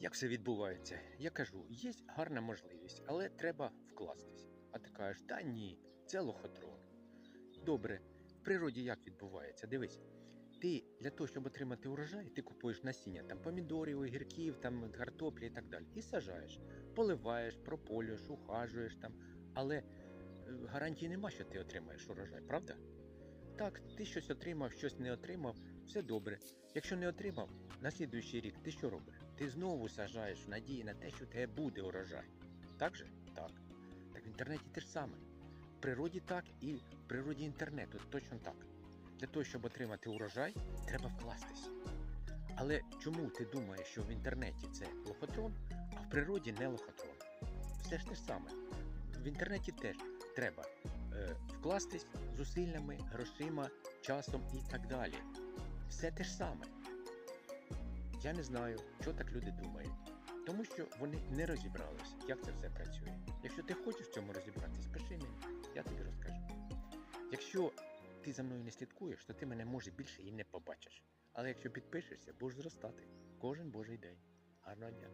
Як все відбувається? Я кажу, є гарна можливість, але треба вкластись. А ти кажеш, та ні, це лохотрон. Добре, в природі як відбувається? Дивись, ти для того, щоб отримати урожай, ти купуєш насіння там помідорів, огірків, там картоплі і так далі. І сажаєш, поливаєш, прополюєш, ухажуєш там. Але е, гарантії нема, що ти отримаєш урожай, правда? Так, ти щось отримав, щось не отримав, все добре. Якщо не отримав, на слідуючий рік ти що робиш? Ти знову сажаєш в надії на те, що тебе буде урожай. Так же? Так. Так в інтернеті те ж саме. В природі так і в природі інтернету точно так. Для того, щоб отримати урожай, треба вкластись. Але чому ти думаєш, що в інтернеті це лохотрон, а в природі не лохотрон? Все ж те ж саме. В інтернеті теж треба е, вкластись зусиллями, грошима, часом і так далі. Все те ж саме. Я не знаю, що так люди думають. Тому що вони не розібралися, як це все працює. Якщо ти хочеш в цьому розібратися, пиши мені, я тобі розкажу. Якщо ти за мною не слідкуєш, то ти мене може більше і не побачиш. Але якщо підпишешся, будеш зростати кожен божий день. Гарного дня!